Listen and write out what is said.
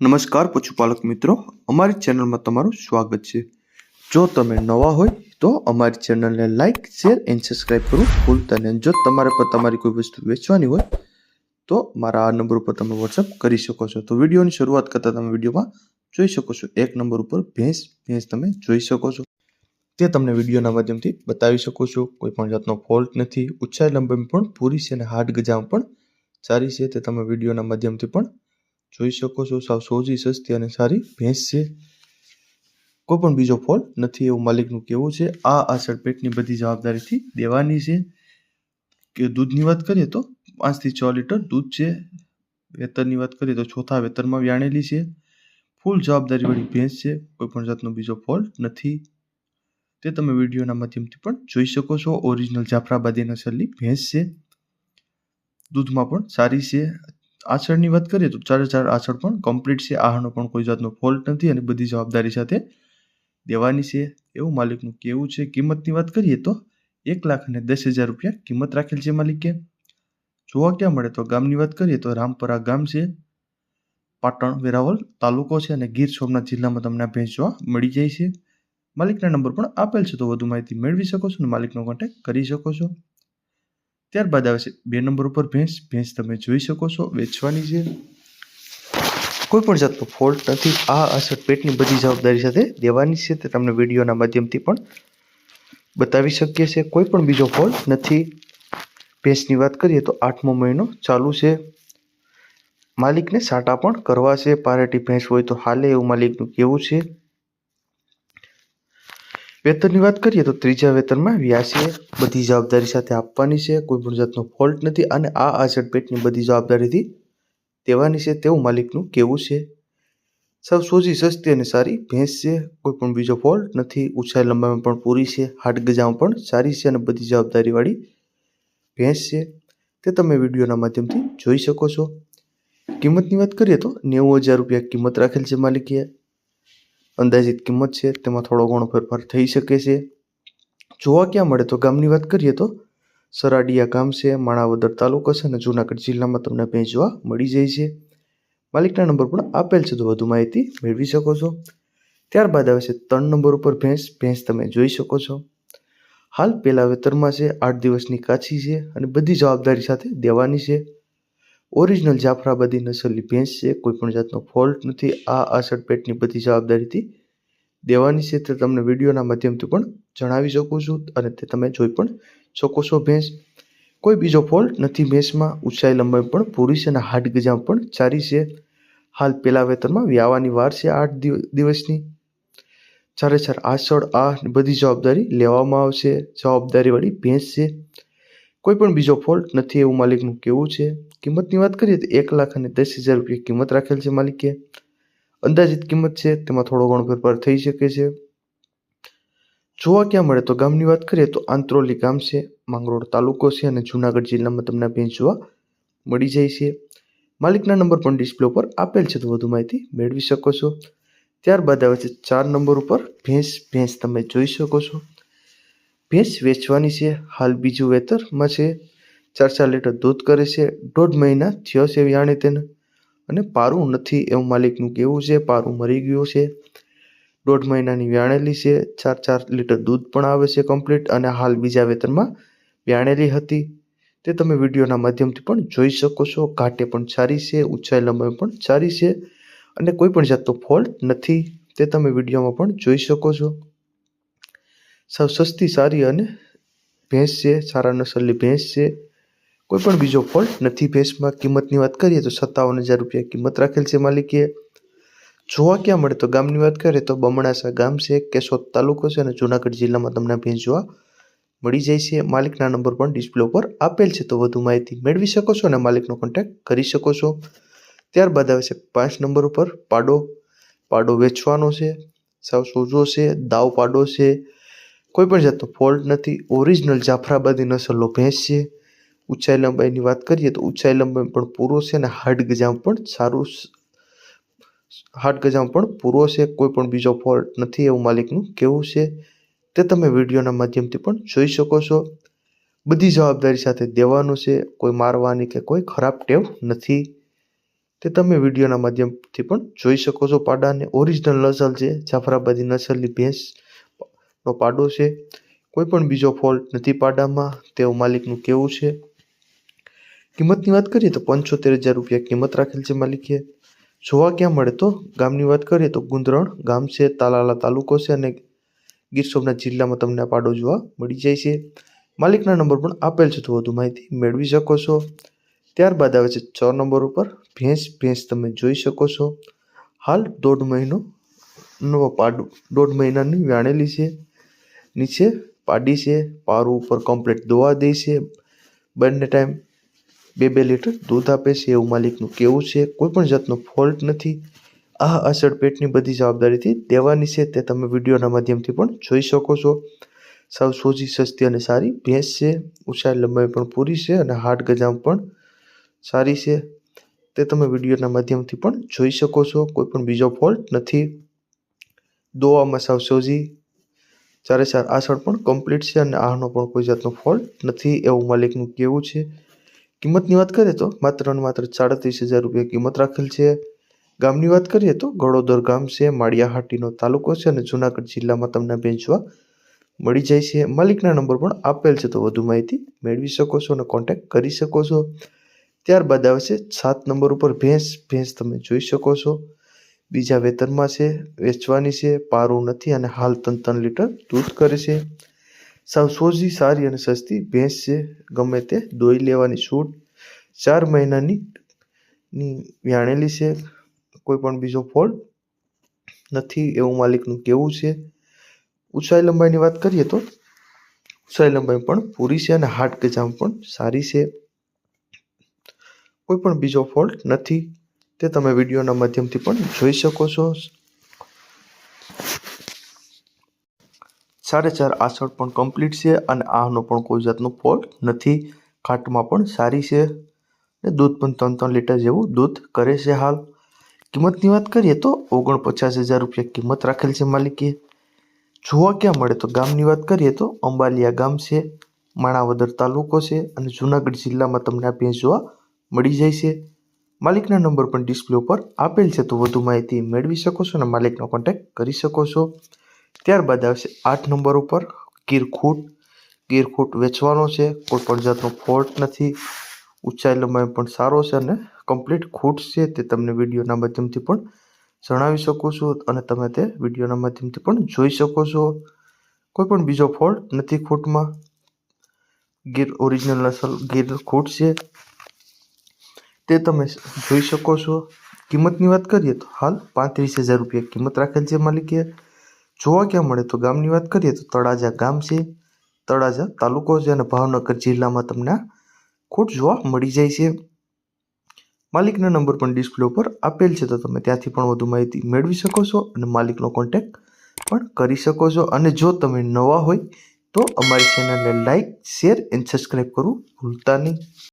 નમસ્કાર પશુપાલક મિત્રો, અમારી ચેનલમાં તમારું સ્વાગત છે. જો તમે નવા હોય તો અમારી ચેનલને લાઇક શેર એન્ડ સબસ્ક્રાઈબ કરવું ભૂલતા નહીં. જો તમારે પર તમારી કોઈ વસ્તુ વેચવાની હોય તો મારા આ નંબર ઉપર તમે વોટ્સઅપ કરી શકો છો. તો વિડીયોની શરૂઆત કરતાં તમે વિડીયોમાં જોઈ શકો છો. એક નંબર ઉપર ભેંસ ભેંસ તમે જોઈ શકો છો. તે તમને વિડીયોના માધ્યમથી બતાવી શકો છો. કોઈ પણ જાતનો ફોલ્ટ નથી. ઊંચાઈ લંબાઈ પણ પૂરી છે અને હાડ ગજામાં પણ સારી છે. તે તમે વિડીયોના માધ્યમથી પણ જોઈ શકો છો, સાવ સોજી, સસ્તી અને સારી ભેંસ છે. કોઈ પણ બીજો ફોલ્ટ નથી એવું માલિકનું કહેવું છે. આ આસળ પેટની બધી જવાબદારીથી દેવાની છે. કે દૂધની વાત કરીએ તો પાંચથી છ લીટર દૂધ છે. વેતરની વાત કરીએ તો ચોથા વેતરમાં વ્યાણેલી છે. ફૂલ જવાબદારીવાળી ભેંસ છે. કોઈ પણ જાતનો બીજો ફોલ્ટ નથી. તે તમે વિડીયોના માધ્યમથી પણ જોઈ શકો છો. ઓરિજિનલ જાફરાબાદી નસલની ભેંસ છે. દૂધમાં પણ સારી છે. આછળની વાત કરીએ તો ચારે ચાર આછળ પણ કમ્પ્લીટ છે. આહારનો પણ કોઈ જાતનો ફોલ્ટ નથી અને બધી જવાબદારી સાથે દેવાની છે. એવું માલિકનું કહેવું છે. કિંમતની વાત કરીએ તો એક લાખ અને દસ હજાર રૂપિયા કિંમત રાખેલ છે માલિકે. જોવા ક્યાં મળે તો ગામની વાત કરીએ તો રામપરા ગામ છે. પાટણ વેરાવળ તાલુકો છે અને ગીર સોમનાથ જિલ્લામાં તમને ભેંસ જોવા મળી જાય છે. માલિકના નંબર પણ આપેલ છે તો વધુ માહિતી મેળવી શકો છો અને માલિકનો કોન્ટેક્ટ કરી શકો છો. ત્યારબાદ આવે છે. બે નંબર ઉપર ભેંસ. ભેંસ તમે જોઈ શકો છો, વેચવાની છે. કોઈ પણ જાતનો ફોલ્ટ નથી. આ અસર પેટની બધી જવાબદારી સાથે દેવાની છે. તે તમને વિડીયોના માધ્યમથી પણ બતાવી શકીએ છીએ. કોઈ પણ બીજો ફોલ્ટ નથી. ભેંસની વાત કરીએ તો આઠમો મહિનો ચાલુ છે. માલિકને સાટા પણ કરવા છે. પારેટી ભેંસ હોય તો હાલે એવું માલિકનું કહેવું છે. વેતનની વાત કરીએ તો ત્રીજા વેતનમાં વ્યાસીએ બધી જવાબદારી સાથે આપવાની છે. કોઈ પણ જાતનો ફોલ્ટ નથી અને આ પેટની બધી જવાબદારીથી દેવાની છે તેવું માલિકનું કહેવું છે. સૌ સોજી, સસ્તી અને સારી ભેંસ છે. કોઈ પણ બીજો ફોલ્ટ નથી. ઊંચાઈ લંબાઈમાં પણ પૂરી છે. હાડ ગજામાં પણ સારી છે અને બધી જવાબદારીવાળી ભેંસ છે. તે તમે વિડીયોના માધ્યમથી જોઈ શકો છો. કિંમતની વાત કરીએ તો નેવું હજાર રૂપિયા કિંમત રાખેલ છે માલિકે. અંદાજિત કિંમત છે, તેમાં થોડો ઘણો ફેરફાર થઈ શકે છે. જોવા ક્યાં મળે તો ગામની વાત કરીએ તો સરાડિયા ગામ છે, માણાવદર તાલુકો છે અને જૂનાગઢ જિલ્લામાં તમને ભેંસ જોવા મળી જાય છે. માલિકના નંબર પણ આપેલ છે તો વધુ માહિતી મેળવી શકો છો. ત્યારબાદ આવે છે, ત્રણ નંબર ઉપર ભેંસ ભેંસ તમે જોઈ શકો છો. હાલ પહેલાં વેતરમાં છે, આઠ દિવસની કાચી છે અને બધી જવાબદારી સાથે દેવાની છે. ઓરિજિનલ જાફરાબાદી નસલની ભેંસ છે કોઈ પણ જાતનો ફોલ્ટ નથી. આ આસળ પેટની બધી જવાબદારીથી દેવાની છે. તે તમને વિડીયોના માધ્યમથી પણ જણાવી શકું છું અને તે તમે જોઈ પણ શકો છો ભેંસ. કોઈ બીજો ફોલ્ટ નથી ભેંસમાં. ઊંચાઈ લંબાઈ પણ પૂરી છે અને હાડ ગજામ પણ ચારી છે. હાલ પેલા વેતનમાં વ્યાવાની વાર છે આઠ દિવસની. ચારે ચાર આસળ આ બધી જવાબદારી લેવામાં આવશે. જવાબદારીવાળી ભેંસ છે. કોઈ પણ બીજો ફોલ્ટ નથી એવું માલિકનું કહેવું છે. કિંમતની વાત કરીએ તો એક લાખ અને દસ હજાર રૂપિયા કિંમત રાખેલ છે માલિકે. અંદાજિત કિંમત છે, તેમાં થોડો ઘણો ફેરફાર થઈ શકે છે. જોવા ક્યાં મળે તો ગામની વાત કરીએ તો આંત્રોલી ગામ છે, માંગરોળ તાલુકો છે અને જુનાગઢ જિલ્લામાં તમને ભેંસ જોવા મળી જાય છે. માલિકના નંબર પણ ડિસ્પ્લે ઉપર આપેલ છે, તો વધુ માહિતી મેળવી શકો છો. ત્યારબાદ આવે છે ચાર નંબર ઉપર ભેંસ ભેંસ તમે જોઈ શકો છો. ભેંસ વેચવાની છે. હાલ બીજું વેતરમાં છે. ચાર ચાર લીટર દૂધ કરે છે. દોઢ મહિના થયો છે વ્યાણે તેને. અને પારું નથી એવું માલિકનું કહેવું છે. પારું મરી ગયું છે. દોઢ મહિનાની વ્યાણેલી છે. ચાર ચાર લીટર દૂધ પણ આવે છે કમ્પ્લીટ અને હાલ બીજા વેતનમાં વ્યાણેલી હતી. તે તમે વિડીયોના માધ્યમથી પણ જોઈ શકો છો. ઘાટે પણ સારી છે. ઊંચાઈ લંબાઈ પણ સારી છે. અને કોઈ પણ જાતનો ફોલ્ટ નથી. તે તમે વિડીયોમાં પણ જોઈ શકો છો. સાવ સસ્તી સારી અને ભેંસ છે સારા નસલની ભેંસ છે કોઈ પણ બીજો ફોલ્ટ નથી ભેંસમાં. કિંમતની વાત કરીએ તો સત્તાવન હજાર રૂપિયા કિંમત રાખેલ છે માલિકે જોવા ક્યાં મળે તો ગામની વાત કરીએ તો બમણાસા ગામ છે, કેશોદ તાલુકો છે અને જુનાગઢ જિલ્લામાં તમને ભેંસ જોવા મળી જાય છે. માલિકના નંબર પણ ડિસ્પ્લે ઉપર આપેલ છે, તો વધુ માહિતી મેળવી શકો છો અને માલિકનો કોન્ટેક્ટ કરી શકો છો. ત્યારબાદ આવે છે પાંચ નંબર ઉપર પાડો. પાડો વેચવાનો છે, સાવ સોજો છે, દાવ પાડો છે કોઈ પણ જાતનો ફોલ્ટ નથી. ઓરિજિનલ જાફરાબાદી નસલનો ભેંસ છે ઊંચાઈ લંબાઈની વાત કરીએ તો ઊંચાઈ લંબાઈ પણ પૂરો છે અને હાડ ગજામ પણ સારું હાડ ગજામ પણ પૂરો છે. કોઈ પણ બીજો ફોલ્ટ નથી એવું માલિકનું કહેવું છે. તે તમે વિડીયોના માધ્યમથી પણ જોઈ શકો છો. બધી જવાબદારી સાથે દેવાનું છે. કોઈ મારવાની કે કોઈ ખરાબ ટેવ નથી. તે તમે વિડીયોના માધ્યમથી પણ જોઈ શકો છો પાડાને. ઓરિજિનલ નસલ છે. જાફરાબાદી નસલની ભેંસનો પાડો છે. કોઈ પણ બીજો ફોલ્ટ નથી પાડામાં તેવું માલિકનું કહેવું છે. કિંમતની વાત કરીએ તો પંચોતેર હજાર રૂપિયા કિંમત રાખેલ છે માલિકે. જોવા ક્યાં મળે તો? ગામની વાત કરીએ તો ગુંદરણ ગામ છે, તાલાલા તાલુકો છે અને ગીર સોમનાથ જિલ્લામાં તમને આ પાડો જોવા મળી જાય છે. માલિકના નંબર પણ આપેલ છે, તો વધુ માહિતી મેળવી શકો છો. ત્યારબાદ આવે છે છ નંબર ઉપર, ભેંસ ભેંસ તમે જોઈ શકો છો. હાલ દોઢ મહિનો નો પાડું, દોઢ મહિનાની વ્યાણેલી છે. નીચે પાડી છે, પારું ઉપર કમ્પ્લીટ દોવા દે છે. બંને ટાઈમ બે બે લીટર દૂધ આપે છે. એવું માલિકનું કેવું છે, કોઈ પણ જાતનો ફોલ્ટ નથી. આ અસર પેટની બધી જવાબદારીથી દેવાની છે. તે તમે વિડીયોના માધ્યમથી પણ જોઈ શકો છો. સાવ સોજી, સસ્તી અને સારી ભેંસ છે. ઉછાળ લંબાઈ પણ પૂરી છે અને હાડ ગજામ પણ સારી છે. તે તમે વિડીયોના માધ્યમથી પણ જોઈ શકો છો. કોઈ પણ બીજો ફોલ્ટ નથી. દોવામાં સાવ સોજી ચારે ચાર આસળ પણ કમ્પ્લીટ છે અને આનો પણ કોઈ જાતનો ફોલ્ટ નથી એવું માલિકનું કહેવું છે. કિંમતની વાત કરીએ તો માત્ર અને માત્ર સાડત્રીસ હજાર રૂપિયા કિંમત રાખેલ છે. ગામની વાત કરીએ તો ગળોદર ગામ છે, માળિયાહાટીનો તાલુકો છે અને જુનાગઢ જિલ્લામાં તમને વેચવા મળી જાય છે. માલિકના નંબર પણ આપેલ છે તો વધુ માહિતી મેળવી શકો છો અને કોન્ટેક્ટ કરી શકો છો. ત્યારબાદ આવે છે સાત નંબર ઉપર ભેંસ ભેંસ તમે જોઈ શકો છો. બીજા વેતનમાં છે, વેચવાની છે, પારું નથી અને હાલ ત્રણ ત્રણ લીટર દૂધ કરે છે. સાવ સોજી, સારી અને સસ્તી ભેંસ છે, ગમે તે દોઈ લેવાની છૂટ. ચાર મહિનાની વ્યાણેલી છે, કોઈ પણ બીજો ફોલ્ટ નથી એવું માલિકનું કહેવું છે? ઊંચાઈ લંબાઈની વાત કરીએ તો ઊંચાઈ લંબાઈ પણ પૂરી છે અને હાટ ગજામ પણ સારી છે. કોઈ પણ બીજો ફોલ્ટ નથી. તે તમે વિડીયોના માધ્યમથી પણ જોઈ શકો છો. સાડે ચાર આસળ પણ કમ્પ્લીટ છે અને આનો પણ કોઈ જાતનો ફોલ્ટ નથી. ખાટમાં પણ સારી છે ને દૂધ પણ ત્રણ ત્રણ લીટર જેવું દૂધ કરે છે હાલ. કિંમતની વાત કરીએ તો ઓગણપચાસ હજાર રૂપિયા કિંમત રાખેલ છે માલિકે. જોવા ક્યાં મળે તો ગામની વાત કરીએ તો અંબાલિયા ગામ છે, માણાવદર તાલુકો છે અને જુનાગઢ જિલ્લામાં તમને આ ભેંસ જોવા મળી જાય છે. માલિકના નંબર પણ ડિસ્પ્લે ઉપર આપેલ છે, તો વધુ માહિતી મેળવી શકો છો અને માલિકનો કોન્ટેક્ટ કરી શકો છો. ત્યારબાદ આવશે આઠ નંબર ઉપર ગીરખૂટ. ગીરખૂટ વેચવાનો છે કોઈ પણ જાતનો ફોલ્ટ નથી. ઊંચાઈ લંબાઈ પણ સારો છે અને કમ્પ્લીટ ખૂટ છે, તે તમને વિડીયોના માધ્યમથી પણ જણાવી શકો છો અને તમે તે વિડીયોના માધ્યમથી પણ જોઈ શકો છો. કોઈ પણ બીજો ફોલ્ટ નથી ખૂટમાં. ગીર ઓરિજિનલ નસલ ગીર ખૂટ છે. તે તમે જોઈ શકો છો. કિંમતની વાત કરીએ તો હાલ પાંત્રીસ હજાર રૂપિયા કિંમત રાખેલ છે માલિકે. જોવા ક્યાં મળે તો ગામની વાત કરીએ તો તળાજા ગામ છે. તળાજા તાલુકો છે અને ભાવનગર જિલ્લામાં તમને ખોટ જોવા મળી જાય છે. માલિકના નંબર પણ ડિસ્પ્લે ઉપર આપેલ છે તો તમે ત્યાંથી પણ વધુ માહિતી મેળવી શકો છો અને માલિકનો કોન્ટેક્ટ પણ કરી શકો છો. અને જો તમે નવા હોય તો અમારી ચેનલને લાઈક, શેર એન્ડ સબસ્ક્રાઈબ કરવું ભૂલતા નહીં.